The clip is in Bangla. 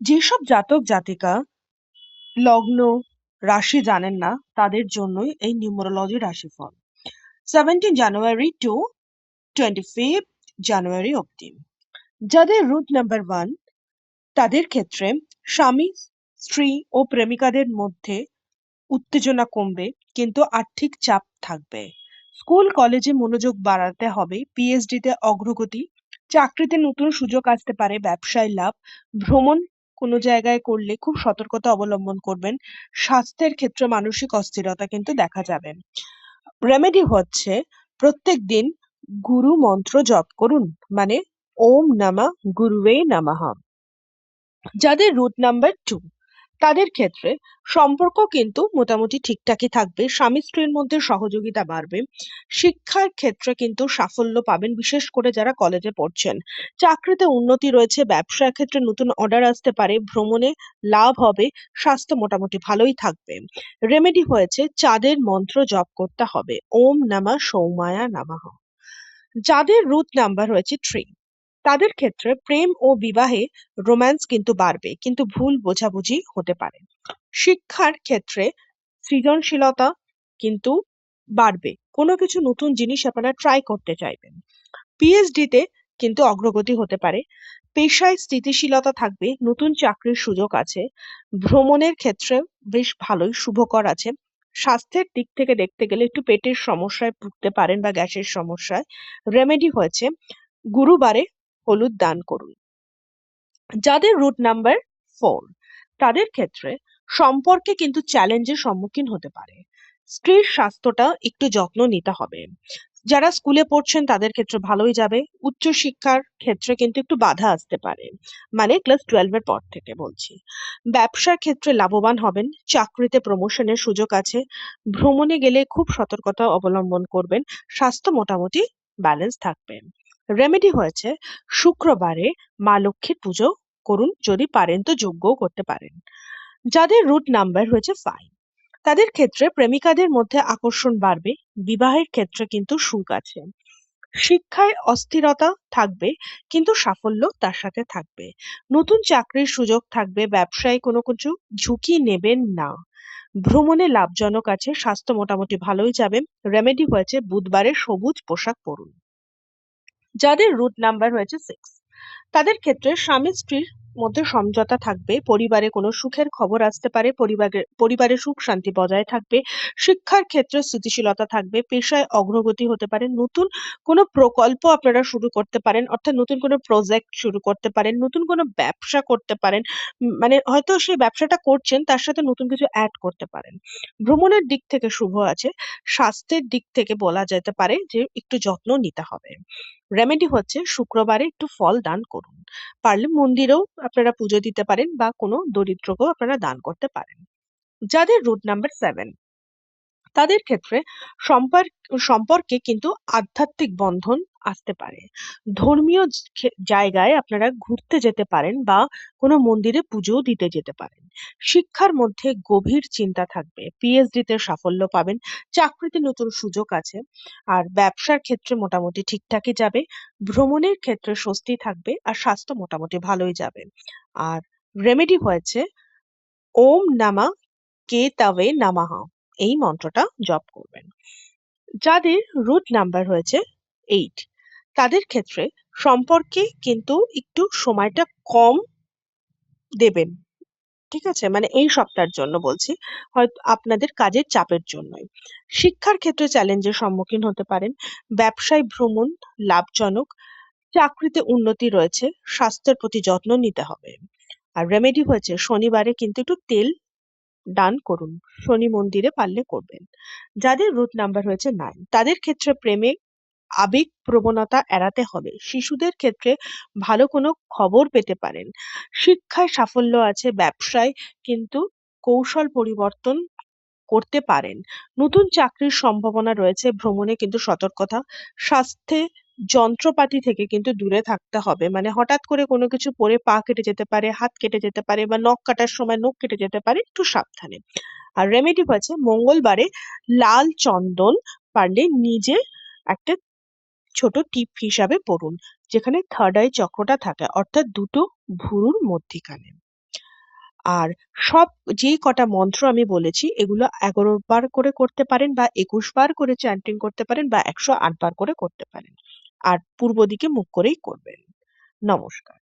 যেসব জাতক জাতিকা লগ্ন রাশি জানেন না, তাদের জন্যই এই নিউমারোলজি রাশিফল। Seventeen January to twenty fifth January অব্দি যাদের রুট নাম্বার ওয়ান তাদের ক্ষেত্রে স্বামী, স্ত্রী ও প্রেমিকাদের মধ্যে উত্তেজনা কমবে, কিন্তু আর্থিক চাপ থাকবে। স্কুল, কলেজে মনোযোগ বাড়াতে হবে পিএইচডিতে অগ্রগতি, চাকরিতে নতুন সুযোগ আসতে পারে, ব্যবসায় লাভ, ভ্রমণ কোনো জায়গায় করলে খুব সতর্কতা অবলম্বন করবেন। স্বাস্থ্যের ক্ষেত্রে মানসিক অস্থিরতা কিন্তু দেখা যাবে। রেমেডি হচ্ছে প্রত্যেক দিন গুরু মন্ত্র জপ করুন মানে ওম নামা গুরুবে নামাহা। যাদের রুট নাম্বার টু তাদের ক্ষেত্রে সম্পর্ক কিন্তু মোটামুটি ঠিকঠাকই থাকবে, স্বামী স্ত্রীর মধ্যে সহযোগিতা বাড়বে, শিক্ষার ক্ষেত্রে কিন্তু সাফল্য পাবেন, বিশেষ করে যারা কলেজে পড়ছেন। চাকরিতে উন্নতি রয়েছে, ব্যবসার ক্ষেত্রে নতুন অর্ডার আসতে পারে, ভ্রমণে লাভ হবে, স্বাস্থ্য মোটামুটি ভালোই থাকবে। রেমেডি হয়েছে, চাঁদের মন্ত্র জপ করতে হবে। ওম নামা সৌমায়া নামাহ যাদের রুট নাম্বার হয়েছে থ্রি তাদের ক্ষেত্রে প্রেম ও বিবাহে রোম্যান্স কিন্তু বাড়বে, কিন্তু ভুল বোঝাবুঝি হতে পারে। শিক্ষার ক্ষেত্রে সৃজনশীলতা কিন্তু বাড়বে। কোনো কিছু নতুন জিনিস আপনারা ট্রাই করতে চাইবেন। পিএইচডিতে কিন্তু অগ্রগতি হতে পারে। পেশায় স্থিতিশীলতা থাকবে, নতুন চাকরির সুযোগ আছে, ভ্রমণের ক্ষেত্রে বেশ ভালোই শুভকর আছে। স্বাস্থ্যের দিক থেকে দেখতে গেলে একটু পেটের সমস্যায় ভুগতে পারেন বা গ্যাসের সমস্যায়। রেমেডি হয়েছে। গুরুবারে হলুদ দান করুন। যাদের রুট নাম্বার ফোর তাদের ক্ষেত্রে সম্পর্কে কিন্তু চ্যালেঞ্জের সম্মুখীন হতে পারে। স্ত্রীর স্বাস্থ্যটা একটু যত্ন নিতে হবে। যারা স্কুলে পড়ছেন, তাদের ক্ষেত্রে ভালোই যাবে। উচ্চ শিক্ষার ক্ষেত্রে কিন্তু একটু বাধা আসতে পারে। মানে ক্লাস টুয়েলভের পর থেকে বলছি। ব্যবসার ক্ষেত্রে লাভবান হবেন, চাকরিতে প্রমোশনের সুযোগ আছে। ভ্রমণে গেলে খুব সতর্কতা অবলম্বন করবেন। স্বাস্থ্য মোটামুটি ব্যালেন্স থাকবে। রেমেডি হয়েছে, শুক্রবারে মা লক্ষ্মীর পুজো করুন, যদি পারেন তো যজ্ঞও করতে পারেন। যাদের রুট নাম্বার হয়েছে ফাইভ তাদের ক্ষেত্রে প্রেমিকাদের মধ্যে আকর্ষণ বাড়বে, বিবাহের ক্ষেত্রে কিন্তু সুখ আছে। শিক্ষায় অস্থিরতা থাকবে, কিন্তু সাফল্য তার সাথে থাকবে। নতুন চাকরির সুযোগ থাকবে, ব্যবসায় কোনো কিছু ঝুঁকি নেবেন না। ভ্রমণে লাভজনক আছে, স্বাস্থ্য মোটামুটি ভালোই যাবে। রেমেডি হয়েছে, বুধবারে সবুজ পোশাক পরুন। যাদের রুট নাম্বার হয়েছে সিক্স তাদের ক্ষেত্রে স্বামী স্ত্রীর মধ্যে সমঝোতা থাকবে, পরিবারে কোনো সুখের খবর আসতে পারে পরিবারের পরিবারে সুখ শান্তি বজায় থাকবে, শিক্ষার ক্ষেত্রে স্থিতিশীলতা থাকবে, পেশায় অগ্রগতি হতে পারে, নতুন কোনো প্রকল্প আপনারা শুরু করতে পারেন, অর্থাৎ নতুন কোনো প্রজেক্ট শুরু করতে পারেন, নতুন কোনো ব্যবসা করতে পারেন মানে হয়তো সেই ব্যবসাটা করছেন, তার সাথে নতুন কিছু অ্যাড করতে পারেন। ভ্রমণের দিক থেকে শুভ আছে, স্বাস্থ্যের দিক থেকে বলা যেতে পারে যে একটু যত্ন নিতে হবে। রেমেডি হচ্ছে শুক্রবারে একটু ফল দান করুন, পারলে মন্দিরেও আপনারা পুজো দিতে পারেন বা কোনো দরিদ্রকেও আপনারা দান করতে পারেন। যাদের রুট নাম্বার সেভেন তাদের ক্ষেত্রে সম্পর্ক কিন্তু আধ্যাত্মিক বন্ধন আসতে পারে। ধর্মীয় জায়গায় আপনারা ঘুরতে যেতে পারেন বা কোনো মন্দিরে পুজো দিতে যেতে পারেন। শিক্ষার মধ্যে গভীর চিন্তা থাকবে। পিএইচডি তে সাফল্য পাবেন, চাকরিতে নতুন সুযোগ আছে, আর ব্যবসার ক্ষেত্রে মোটামুটি ঠিকঠাকই যাবে, ভ্রমণের ক্ষেত্রে স্বস্তি থাকবে, আর স্বাস্থ্য মোটামুটি ভালোই যাবে। আর রেমেডি হয়েছে, ওম নামা কে তাওয়ে নামাহা এই মন্ত্রটা জপ করবেন। যাদের রুট নাম্বার হয়েছে এইট তাদের ক্ষেত্রে সম্পর্কে কিন্তু একটু সময়টা কম দেবেন। ঠিক আছে? মানে এই সপ্তাহের জন্য বলছি। হয়তো আপনাদের কাজের চাপের জন্যই। শিক্ষার ক্ষেত্রে চ্যালেঞ্জের সম্মুখীন হতে পারেন। ব্যবসায় ভ্রমণ লাভজনক। চাকরিতে উন্নতি রয়েছে। স্বাস্থ্যের প্রতি যত্ন নিতে হবে। আর রেমেডি হয়েছে। শনিবারে কিন্তু একটু তেল দান করুন। শনি মন্দিরে পারলে করবেন। যাদের রুট নাম্বার হয়েছে নাইন তাদের ক্ষেত্রে প্রেমে আবেগ প্রবণতা এড়াতে হবে। শিশুদের ক্ষেত্রে ভালো কোনো খবর পেতে পারেন। শিক্ষায় সাফল্য আছে ব্যবসায়, কিন্তু কৌশল পরিবর্তন করতে পারেন। নতুন চাকরির সম্ভাবনা রয়েছে ভ্রমণে, কিন্তু সতর্কতা। স্বাস্থ্যে যন্ত্রপাতি থেকে কিন্তু দূরে থাকতে হবে। মানে হঠাৎ করে কোনো কিছু পরে পা কেটে যেতে পারে, হাত কেটে যেতে পারে বা নখ কাটার সময় নখ কেটে যেতে পারে, একটু সাবধানে। আর রেমেডি হচ্ছে মঙ্গলবারে লাল চন্দন পারলে নিজে একটা ছোট টিপ হিসাবে পড়ুন, যেখানে থার্ড আই চক্রটা থাকে, অর্থাৎ দুটো ভুরুর মধ্যিখানে। আর সব যে কটা মন্ত্র আমি বলেছি, এগুলো এগারো বার করে করতে পারেন বা একুশ বার করে চ্যান্টিং করতে পারেন বা একশো আট বার করে করতে পারেন। আর পূর্ব দিকে মুখ করেই করবেন। নমস্কার।